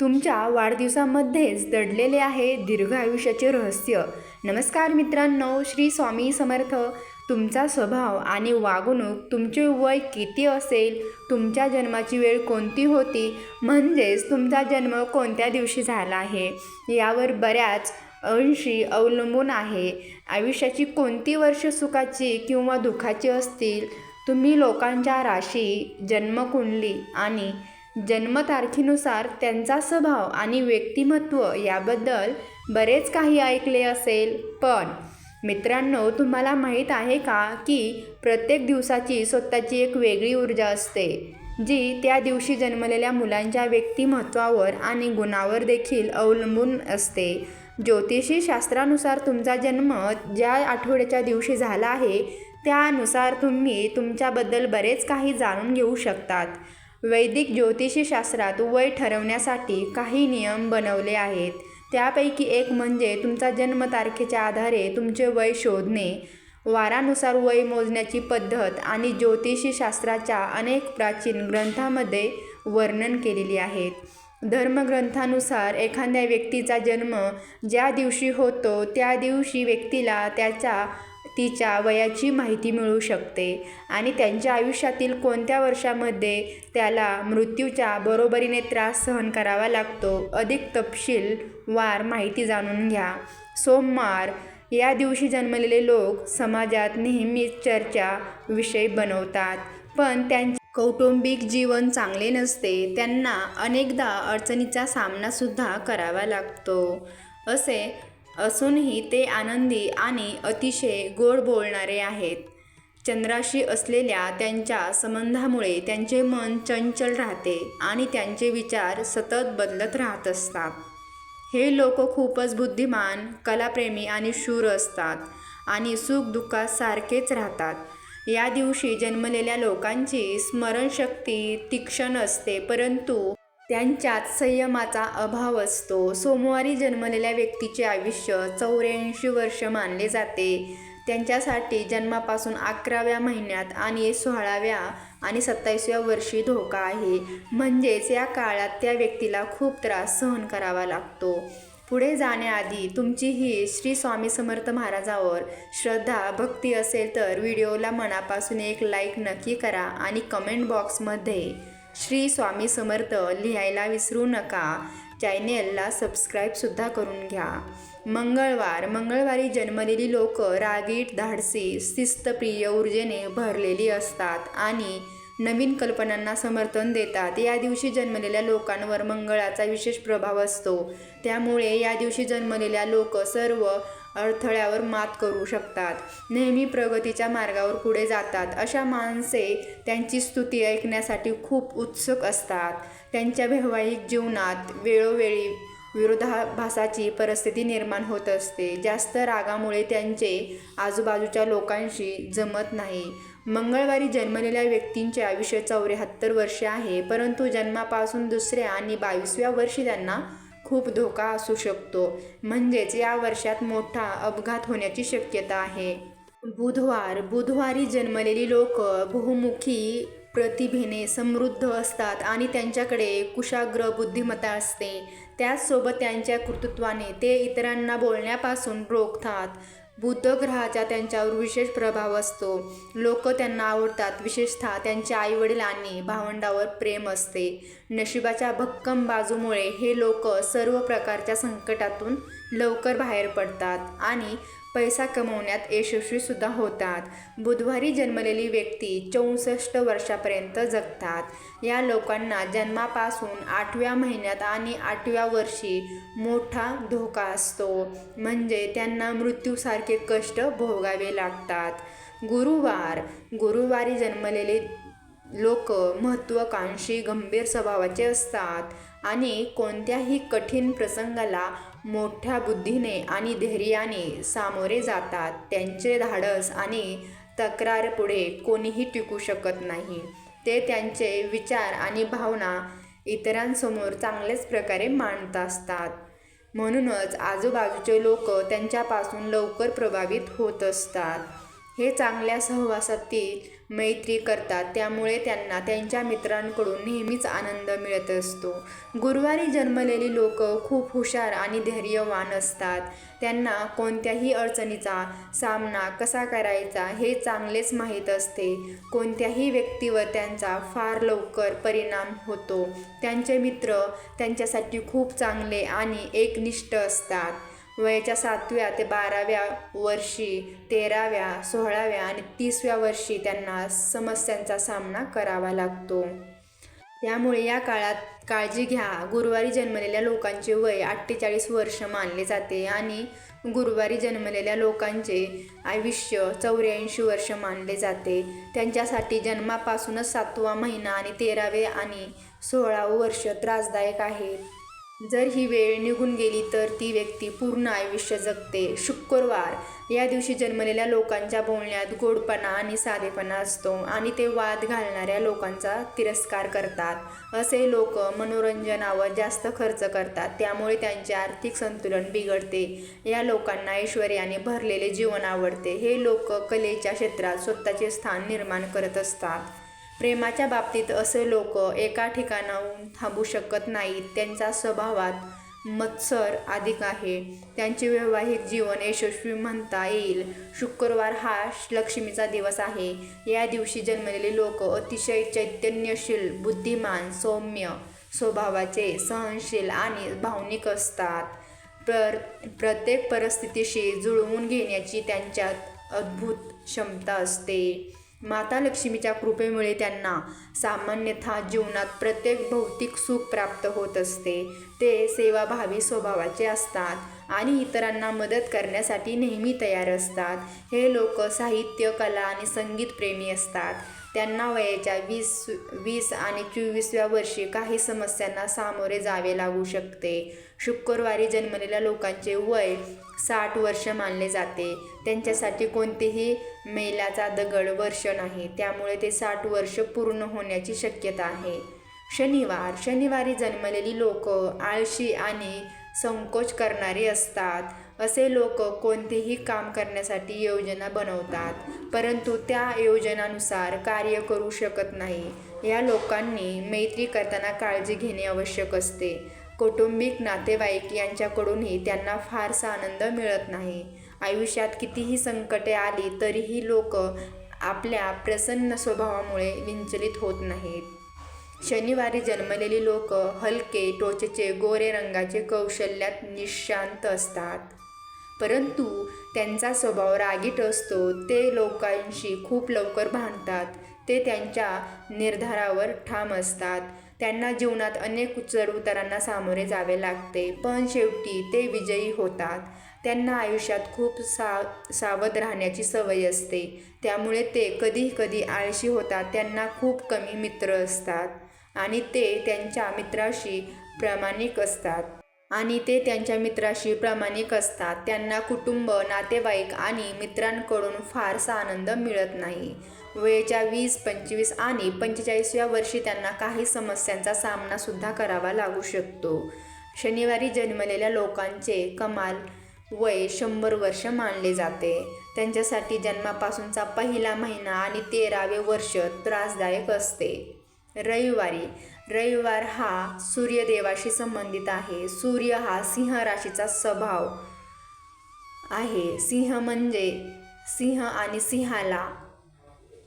तुमच्या वाढदिवसामध्येच दडलेले आहे दीर्घ आयुष्याचे रहस्य. नमस्कार मित्रांनो श्री स्वामी समर्थ. तुमचा स्वभाव आणि वागणूक तुमचे वय किती असेल तुमच्या जन्माची वेळ कोणती होती म्हणजेच तुमचा जन्म कोणत्या दिवशी झाला आहे यावर बऱ्याच अंशी अवलंबून आहे. आयुष्याची कोणती वर्ष सुखाची किंवा दुःखाची असतील तुम्ही लोकांच्या राशी जन्मकुंडली आणि जन्मतारखेनुसार त्यांचा स्वभाव आणि व्यक्तिमत्व याबद्दल बरेच काही ऐकले असेल. पण मित्रांनो तुम्हाला माहीत आहे का की प्रत्येक दिवसाची स्वतःची एक वेगळी ऊर्जा असते जी त्या दिवशी जन्मलेल्या मुलांच्या व्यक्तिमत्वावर आणि गुणावर देखील अवलंबून असते. ज्योतिषी शास्त्रानुसार तुमचा जन्म ज्या आठवड्याच्या दिवशी झाला आहे त्यानुसार तुम्ही तुमच्याबद्दल बरेच काही जाणून घेऊ शकतात. वैदिक ज्योतिषशास्त्रात वय ठरवण्यासाठी काही नियम बनवले आहेत. त्यापैकी एक म्हणजे तुमचा जन्मतारखेच्या आधारे तुमचे वय शोधणे वारानुसार वय मोजण्याची पद्धत आणि ज्योतिषशास्त्राच्या अनेक प्राचीन ग्रंथामध्ये वर्णन केलेली आहेत. धर्मग्रंथानुसार एखाद्या व्यक्तीचा जन्म ज्या दिवशी होतो त्या दिवशी व्यक्तीला त्याच्या तिच्या वयाची माहिती मिळू शकते आणि त्यांच्या आयुष्यातील कोणत्या वर्षामध्ये त्याला मृत्यूच्या बरोबरीने त्रास सहन करावा लागतो अधिक तपशील वार माहिती जाणून घ्या. सोमवार या दिवशी जन्मलेले लोक समाजात नेहमीच चर्चा विषय बनवतात पण त्यांचे कौटुंबिक जीवन चांगले नसते त्यांना अनेकदा अडचणीचा सामनासुद्धा करावा लागतो. असे असूनही ते आनंदी आणि अतिशय गोड बोलणारे आहेत. चंद्राशी असलेल्या त्यांच्या संबंधामुळे त्यांचे मन चंचल राहते आणि त्यांचे विचार सतत बदलत राहत असतात. हे लोक खूपच बुद्धिमान कलाप्रेमी आणि शूर असतात आणि सुखदुःखात सारखेच राहतात. या दिवशी जन्मलेल्या लोकांची स्मरणशक्ती तीक्ष्ण असते परंतु त्यांच्यात संयमाचा अभाव असतो. सोमवारी जन्मलेल्या व्यक्तीचे आयुष्य चौऱ्याऐंशी वर्ष मानले जाते. त्यांच्यासाठी जन्मापासून अकराव्या महिन्यात आणि सोळाव्या आणि सत्तावीसव्या वर्षी धोका आहे. म्हणजेच या काळात त्या व्यक्तीला खूप त्रास सहन करावा लागतो. पुढे जाण्याआधी तुमची ही श्री स्वामी समर्थ महाराजावर श्रद्धा भक्ती असेल तर व्हिडिओला मनापासून एक लाईक नक्की करा आणि कमेंट बॉक्समध्ये श्री स्वामी समर्थ लिहायला विसरू नका. चॅनेलला सबस्क्राईबसुद्धा करून घ्या. मंगळवार मंगळवारी जन्मलेली लोक रागीट धाडसी शिस्तप्रिय ऊर्जेने भरलेली असतात आणि नवीन कल्पनांना समर्थन देतात. या दिवशी जन्मलेल्या लोकांवर मंगळाचा विशेष प्रभाव असतो. त्यामुळे या दिवशी जन्मलेल्या लोक सर्व अडथळ्यावर मात करू शकतात. नेहमी प्रगतीच्या मार्गावर पुढे जातात. अशा माणसे त्यांची स्तुती ऐकण्यासाठी खूप उत्सुक असतात. त्यांच्या वैवाहिक जीवनात वेळोवेळी विरोधाभासाची परिस्थिती निर्माण होत असते. जास्त रागामुळे त्यांचे आजूबाजूच्या लोकांशी जमत नाही. मंगळवारी जन्मलेल्या व्यक्तींचे आयुष्य चौऱ्याहत्तर वर्षे आहे. परंतु जन्मापासून दुसऱ्या आणि बावीसव्या वर्षी त्यांना खूप धोका असू शकतो. म्हणजेच या वर्षात मोठा अपघात होण्याची शक्यता आहे. बुधवार बुधवारी जन्मलेली लोक बहुमुखी प्रतिभेने समृद्ध असतात आणि त्यांच्याकडे कुशाग्र बुद्धिमत्ता असते. त्याचसोबत त्यांच्या कर्तृत्वाने ते इतरांना बोलण्यापासून रोखतात. बुधग्रहाचा त्यांच्यावर विशेष प्रभाव असतो. लोक त्यांना आवडतात. विशेषतः त्यांच्या आईवडील आणि भावंडावर प्रेम असते. नशिबाच्या भक्कम बाजूमुळे हे लोक सर्व प्रकारच्या संकटातून लवकर बाहेर पडतात आणि पैसा कमवण्यात यशस्वीसुद्धा होतात. बुधवारी जन्मलेली व्यक्ती चौसष्ट वर्षापर्यंत जगतात. या लोकांना जन्मापासून आठव्या महिन्यात आणि आठव्या वर्षी मोठा धोका असतो. म्हणजे त्यांना मृत्यूसारखे कष्ट भोगावे लागतात. गुरुवार गुरुवारी जन्मलेले लोक महत्त्वाकांक्षी गंभीर स्वभावाचे असतात आणि कोणत्याही कठीण प्रसंगाला मोठ्या बुद्धीने आणि धैर्याने सामोरे जातात. त्यांचे धाडस आणि तक्रार पुढे कोणीही टिकू शकत नाही. ते त्यांचे विचार आणि भावना इतरांसमोर चांगल्याच प्रकारे मांडत असतात. म्हणूनच आजूबाजूचे लोक त्यांच्यापासून लवकर प्रभावित होत असतात. हे चांगल्या सहवासातील मैत्री करतात. त्यामुळे त्यांना त्यांच्या मित्रांकडून नेहमीच आनंद मिळत असतो. गुरुवारी जन्मलेली लोक खूप हुशार आणि धैर्यवान असतात. त्यांना कोणत्याही अडचणीचा सामना कसा करायचा हे चांगलेच माहीत असते. कोणत्याही व्यक्तीवर त्यांचा फार लवकर परिणाम होतो. त्यांचे मित्र त्यांच्यासाठी खूप चांगले आणि एकनिष्ठ असतात. वयाच्या सातव्या ते बाराव्या वर्षी तेराव्या सोळाव्या आणि तीसव्या वर्षी त्यांना समस्यांचा सामना करावा लागतो. त्यामुळे या काळात काळजी घ्या. गुरुवारी जन्मलेल्या लोकांचे वय अठ्ठेचाळीस वर्ष मानले जाते आणि गुरुवारी जन्मलेल्या लोकांचे आयुष्य चौऱ्याऐंशी वर्ष मानले जाते. त्यांच्यासाठी जन्मापासूनच सातवा महिना आणि तेरावे आणि सोळावं वर्ष त्रासदायक आहे. जर ही वेळ निघून गेली तर ती व्यक्ती पूर्ण आयुष्य जगते. शुक्रवार. या दिवशी जन्मलेल्या लोकांच्या बोलण्यात गोडपणा आणि साधेपणा असतो आणि ते वाद घालणाऱ्या लोकांचा तिरस्कार करतात. असे लोक मनोरंजनावर जास्त खर्च करतात. त्यामुळे त्यांचे आर्थिक संतुलन बिघडते. या लोकांना ऐश्वर्याने भरलेले जीवन आवडते. हे लोक कलेच्या क्षेत्रात स्वतःचे स्थान निर्माण करत असतात. प्रेमाच्या बाबतीत असे लोक एका ठिकाणाहून थांबू शकत नाहीत. त्यांच्या स्वभावात मत्सर अधिक आहे. त्यांचे वैवाहिक जीवन यशस्वी म्हणता येईल. शुक्रवार हा लक्ष्मीचा दिवस आहे. या दिवशी जन्मलेले लोक अतिशय चैतन्यशील बुद्धिमान सौम्य स्वभावाचे सहनशील आणि भावनिक असतात. पर प्रत्येक परिस्थितीशी जुळवून घेण्याची त्यांच्यात अद्भुत क्षमता असते. माता लक्ष्मीच्या कृपेमुळे त्यांना सामान्यतः जीवनात प्रत्येक भौतिक सुख प्राप्त होत असते. ते सेवाभावी स्वभावाचे असतात. आणि इतरांना मदत करण्यासाठी नेहमी तयार असतात. हे लोक साहित्य कला आणि संगीत प्रेमी असतात. त्यांना वयाच्या वीस वीस आणि चोवीसव्या वर्षी काही समस्यांना सामोरे जावे लागू शकते. शुक्रवारी जन्मलेल्या लोकांचे वय साठ वर्ष मानले जाते. त्यांच्यासाठी कोणतेही मैलाचा दगड वर्ष नाही. त्यामुळे ते साठ वर्ष पूर्ण होण्याची शक्यता आहे. शनिवार शनिवारी जन्मलेली लोक आळशी आणि संकोच करणारी असतात. असे लोक कोणतेही काम करण्यासाठी योजना बनवतात परंतु त्या योजनानुसार कार्य करू शकत नाही. या लोकांनी मैत्री करताना काळजी घेणे आवश्यक असते. कौटुंबिक नातेवाईक यांच्याकडूनही त्यांना फारसा आनंद मिळत नाही. आयुष्यात कितीही संकटे आली तरीही लोक आपल्या प्रसन्न स्वभावामुळे विंचलित होत नाहीत. शनिवारी जन्मलेली लोक हलके टोचेचे गोरे रंगाचे कौशल्यात निशांत असतात. परंतु त्यांचा स्वभाव रागीट असतो ते लोकांशी खूप लवकर भांडतात ते त्यांच्या निर्धारावर ठाम असतात. त्यांना जीवनात अनेक चढउतारांना सामोरे जावे लागते पण शेवटी ते विजयी होतात. त्यांना आयुष्यात खूप सा सावध राहण्याची सवय असते त्यामुळे ते कधी कधी आळशी होतात त्यांना खूप कमी मित्र असतात. आणि ते त्यांच्या मित्राशी प्रामाणिक असतात. आणि ते त्यांच्या मित्राशी प्रामाणिक असतात. त्यांना कुटुंब नातेवाईक आणि मित्रांकडून फारसा आनंद मिळत नाही. वयाच्या वीस पंचवीस आणि पंचेचाळीसव्या वर्षी त्यांना काही समस्यांचा सामनासुद्धा करावा लागू शकतो. शनिवारी जन्मलेल्या लोकांचे कमाल वय शंभर वर्ष मानले जाते. त्यांच्यासाठी जन्मापासूनचा पहिला महिना आणि तेरावे वर्ष त्रासदायक असते. रविवारी. रविवार हा सूर्यदेवाशी संबंधित आहे. सूर्य हा सिंह राशीचा स्वभाव आहे. सिंह म्हणजे सिंह आणि सिंहाला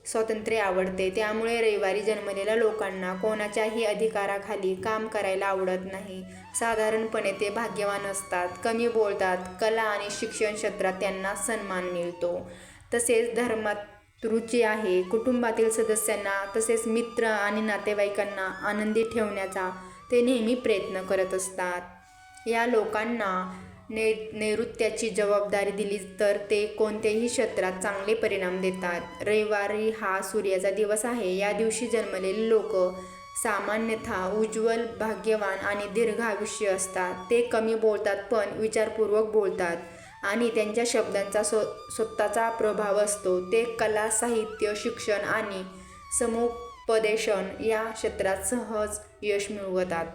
स्वातंत्र्य आवडते. त्यामुळे रविवारी जन्मलेल्या लोकांना कोणाच्याही अधिकाराखाली काम करायला आवडत नाही. साधारणपणे ते भाग्यवान असतात. कमी बोलतात. कला आणि शिक्षण क्षेत्रात त्यांना सन्मान मिळतो. तसेच धर्मात रुची आहे. कुटुंबातील सदस्यांना तसेच मित्र आणि नातेवाईकांना आनंदी ठेवण्याचा ते नेहमी प्रयत्न करत असतात. या लोकांना ने नैऋत्याची जबाबदारी दिली तर ते कोणत्याही क्षेत्रात चांगले परिणाम देतात. रविवारी हा सूर्याचा दिवस आहे. या दिवशी जन्मलेले लोक सामान्यतः उज्ज्वल भाग्यवान आणि दीर्घ आयुष्य असतात. ते कमी बोलतात पण विचारपूर्वक बोलतात. आणि त्यांच्या शब्दांचा स्व स्वतःचा प्रभाव असतो. ते कला साहित्य शिक्षण आणि समुपदेशन या क्षेत्रात सहज यश मिळवतात.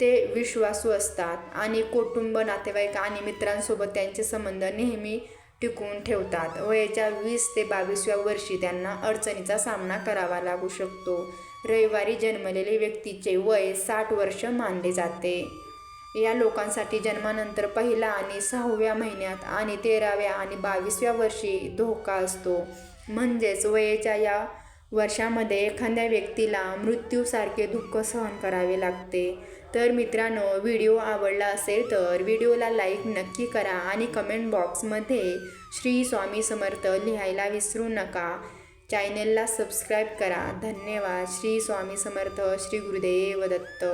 ते विश्वासू असतात आणि कुटुंब नातेवाईक आणि मित्रांसोबत त्यांचे संबंध नेहमी टिकवून ठेवतात. वयाच्या वीस ते बावीसव्या वर्षी त्यांना अडचणीचा सामना करावा लागू शकतो. रविवारी जन्मलेले व्यक्तीचे वय साठ वर्ष मानले जाते. या लोकांसाठी जन्मानंतर पहिला आणि सहाव्या महिन्यात आणि तेराव्या आणि बावीसव्या वर्षी धोका असतो. म्हणजेच वयाच्या या वर्षामध्ये एखाद्या व्यक्तीला मृत्यूसारखे दुःख सहन करावे लागते. तर मित्रांनो व्हिडिओ आवडला असेल तर व्हिडिओला लाईक नक्की करा आणि कमेंट बॉक्समध्ये श्री स्वामी समर्थ लिहायला विसरू नका. चॅनेलला सबस्क्राईब करा. धन्यवाद. श्री स्वामी समर्थ श्री गुरुदेव दत्त.